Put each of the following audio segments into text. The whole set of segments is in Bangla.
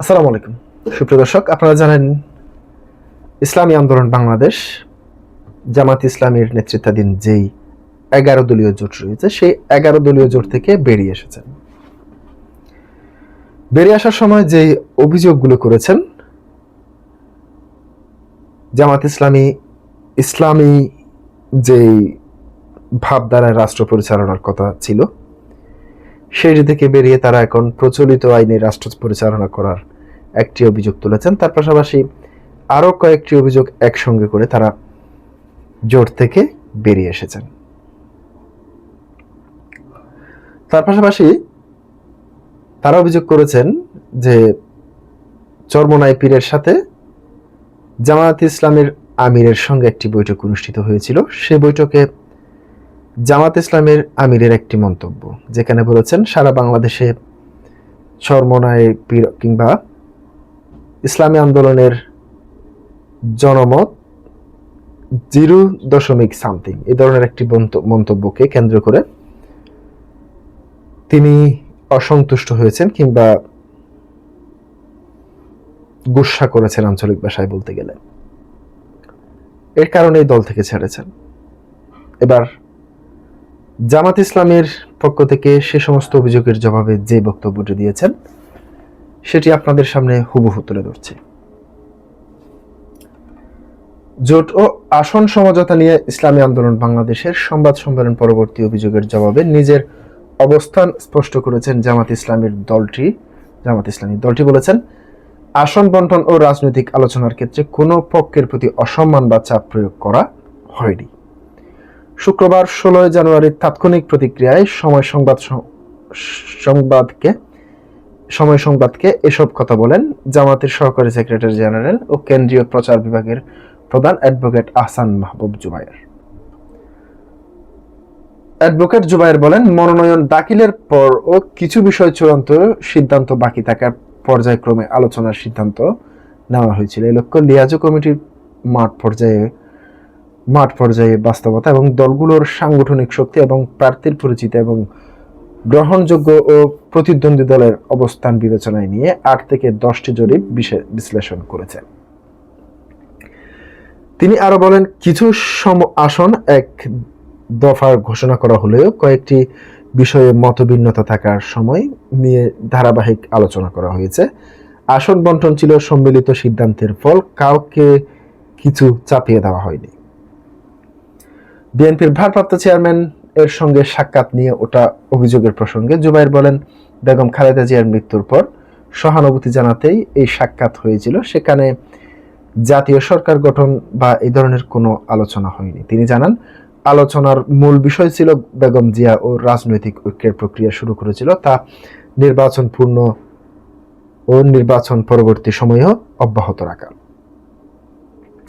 আসসালামু আলাইকুম। সুপ্রিয় দর্শক, আপনারা জানেন ইসলামী আন্দোলন বাংলাদেশ, জামাত ইসলামীর নেতৃত্বাধীন যেই এগারো দলীয় জোট রয়েছে, সেই এগারো দলীয় জোট থেকে বেরিয়ে এসেছেন। বেরিয়ে আসার সময় যে অভিযোগগুলো করেছেন, জামাত ইসলামী ইসলামী যেই ভাবধারায় রাষ্ট্র পরিচালনার কথা ছিল সেটি থেকে বেরিয়ে তারা এখন প্রচলিত আইনে রাষ্ট্র পরিচালনা করার একটি অভিযোগ তুলেছেন। তার পাশাপাশি আরও কয়েকটি অভিযোগ একসঙ্গে করে তারা জোট থেকে বেরিয়ে এসেছেন। তার পাশাপাশি তারা অভিযোগ করেছেন যে চরমনাই পীরের সাথে জামায়াত ইসলামের আমিরের সঙ্গে একটি বৈঠক অনুষ্ঠিত হয়েছিল। সেই বৈঠকে জামাত ইসলামের আমিরের একটি মন্তব্য, যেখানে বলেছেন, সারা বাংলাদেশে চরমনায় পীর কিংবা ইসলামী আন্দোলনের জনমত জিরো দশমিক সামথিং এই ধরনের একটি মন্তব্যকে কেন্দ্র করে তিনি অসন্তুষ্ট হয়েছেন কিংবা গুসা করেছেন আঞ্চলিক ভাষায় বলতে গেলে। এর কারণে দল থেকে ছেড়েছেন। এবার জামাত ইসলামের পক্ষ থেকে সে সমস্ত অভিযোগের জবাবে যে বক্তব্যটি দিয়েছেন, সেটি আপনাদের সামনে হুবহু তুলে ধরছি। জোট ও আসন সমঝোতা নিয়ে ইসলামী আন্দোলন বাংলাদেশের সংবাদ সম্মেলন পরবর্তী অভিযোগের জবাবে নিজের অবস্থান স্পষ্ট করেছেন জামাত ইসলামের দলটি। জামাত ইসলামী দলটি বলেছেন, আসন বন্টন ও রাজনৈতিক আলোচনার ক্ষেত্রে কোনো পক্ষের প্রতি অসম্মান বা চাপ প্রয়োগ করা হয়নি। শুক্রবার ষোলোই জানুয়ারির তাৎক্ষণিক প্রতিক্রিয়ায় সময় সংবাদ সংবাদকে সময় সংবাদকে এসব কথা বলেন জামাতের সহকারী সেক্রেটারি জেনারেল ও কেন্দ্রীয় প্রচার বিভাগের প্রধান অ্যাডভোকেট আহসান মাহবুব জুবায়ের। অ্যাডভোকেট জুবায়ের বলেন, মনোনয়ন দাখিলের পর ও কিছু বিষয় চূড়ান্ত সিদ্ধান্ত বাকি থাকার পর্যায়ক্রমে আলোচনার সিদ্ধান্ত নেওয়া হয়েছিল। এই লক্ষ্য লিয়াজো কমিটির মাঠ পর্যায়ে মাঠ পর্যায়ে বাস্তবতা এবং দলগুলোর সাংগঠনিক শক্তি এবং প্রার্থীর পরিচিতি এবং গ্রহণযোগ্য ও প্রতিদ্বন্দ্বী দলের অবস্থান বিবেচনায় নিয়ে আট থেকে দশটি জরিপ বিশ্লেষণ করেছে। তিনি আরও বলেন, কিছু সম আসন এক দফার ঘোষণা করা হলেও কয়েকটি বিষয়ে মতভিন্নতা থাকার সময় নিয়ে ধারাবাহিক আলোচনা করা হয়েছে। আসন বন্টন ছিল সম্মিলিত সিদ্ধান্তের ফল, কাউকে কিছু চাপিয়ে দেওয়া হয়নি। বিএনপির ভারপ্রাপ্ত চেয়ারম্যান এর সঙ্গে সাক্ষাৎ নিয়ে ওটা অভিযোগের প্রসঙ্গে জুবাইর বলেন, বেগম খালেদা জিয়ার মৃত্যুর পর সহানুভূতি জানাতেই এই সাক্ষাৎ হয়েছিল। সেখানে জাতীয় সরকার গঠন বা এই ধরনের কোনো আলোচনা হয়নি। তিনি জানান, আলোচনার মূল বিষয় ছিল বেগম জিয়া ও রাজনৈতিক ঐক্যের প্রক্রিয়া শুরু করেছিল। তা নির্বাচন পূর্ণ ও নির্বাচন পরবর্তী সময়েও অব্যাহত রাখা।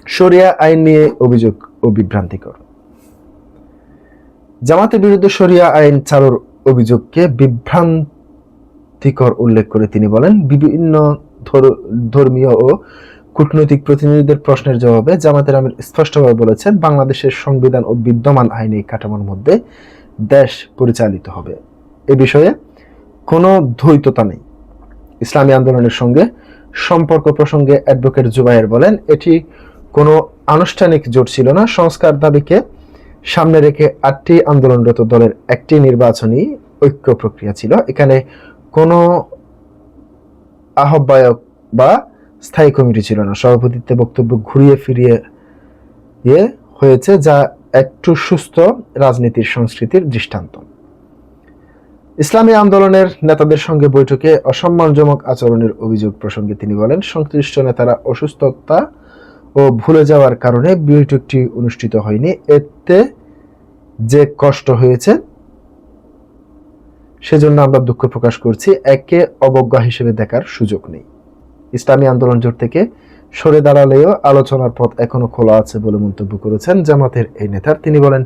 শরিয়া আইন নিয়ে অভিযোগ ও বিভ্রান্তিকর। জামাতের বিরুদ্ধে শরিয়া আইন চালুর অভিযোগকে বিভ্রান্তিকর উল্লেখ করে তিনি বলেন, বিভিন্ন ধর- ধর্মীয় ও কূটনৈতিক প্রতিনিধিদের প্রশ্নের জবাবে জামাতের আমির স্পষ্টভাবে বলেছেন, বাংলাদেশের সংবিধান ও বিদ্যমান আইনি কাঠামোর মধ্যে দেশ পরিচালিত হবে। এ বিষয়ে কোনো দ্বৈততা নেই। ইসলামী আন্দোলনের সঙ্গে সম্পর্ক প্রসঙ্গে অ্যাডভোকেট জুবাইর বলেন, এটি কোনো আনুষ্ঠানিক জোট ছিল না। সংস্কার দাবিকে সামনে রেখে আটটি আন্দোলনরত দলের একটি নির্বাচনী ঐক্য প্রক্রিয়া ছিল। এখানে কোনো আহ্বায়ক বা স্থায়ী কমিটি ছিল না। সভাপতিত্বে বক্তব্য ঘুরিয়ে ফিরিয়ে ইয়ে হয়েছে, যা একটু সুস্থ রাজনীতির সংস্কৃতির দৃষ্টান্ত। ইসলামী আন্দোলনের নেতাদের সঙ্গে বৈঠকে অসম্মানজনক আচরণের অভিযোগ প্রসঙ্গে তিনি বলেন, সংশ্লিষ্ট নেতারা অসুস্থতা ভুলে যাওয়ার কারণে বৈঠকটি অনুষ্ঠিত হয়নি। এতে যে কষ্ট হয়েছে, সেজন্য আমরা দুঃখ প্রকাশ করছি। একে অবজ্ঞা হিসেবে দেখার সুযোগ নেই। ইসলামী আন্দোলন জোট থেকে সরে দাঁড়ালেও আলোচনার পথ এখনও খোলা আছে বলে মন্তব্য করেছেন জামাতের এই নেতার তিনি বলেন,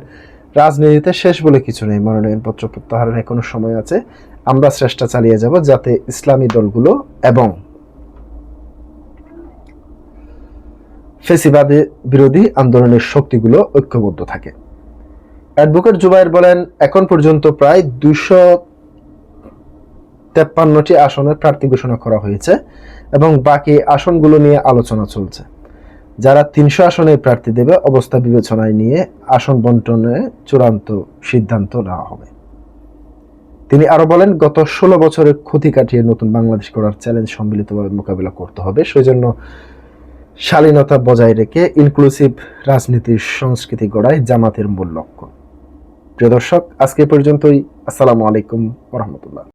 রাজনীতিতে শেষ বলে কিছু নেই। মনোনয়নপত্র প্রত্যাহারের এখনও সময় আছে। আমরা চেষ্টা চালিয়ে যাব যাতে ইসলামী দলগুলো এবং ফেসিবাদী বিরোধী আন্দোলনের শক্তিগুলো ঐক্যবদ্ধ থাকে। অ্যাডভোকেট জুবাইর বলেন, এখন পর্যন্ত প্রায় দুশো তেপ্পান্নটি আসনের প্রার্থী ঘোষণা করা হয়েছে এবং বাকি আসনগুলো নিয়ে আলোচনা চলছে। যারা তিনশো আসনে প্রার্থী দেবে, অবস্থা বিবেচনায় নিয়ে আসন বন্টনে চূড়ান্ত সিদ্ধান্ত নেওয়া হবে। তিনি আরও বলেন, গত ষোলো বছরের ক্ষতি কাটিয়ে নতুন বাংলাদেশ করার চ্যালেঞ্জ সম্মিলিতভাবে মোকাবিলা করতে হবে। সেজন্য শালীনতা বজায় রেখে ইনক্লুসিভ রাজনীতির সংস্কৃতি গড়ায় জামাতের মূল লক্ষ্য। প্রিয় দর্শক, আজকে পর্যন্তই। আসসালামু আলাইকুম রহমতুল্লাহ।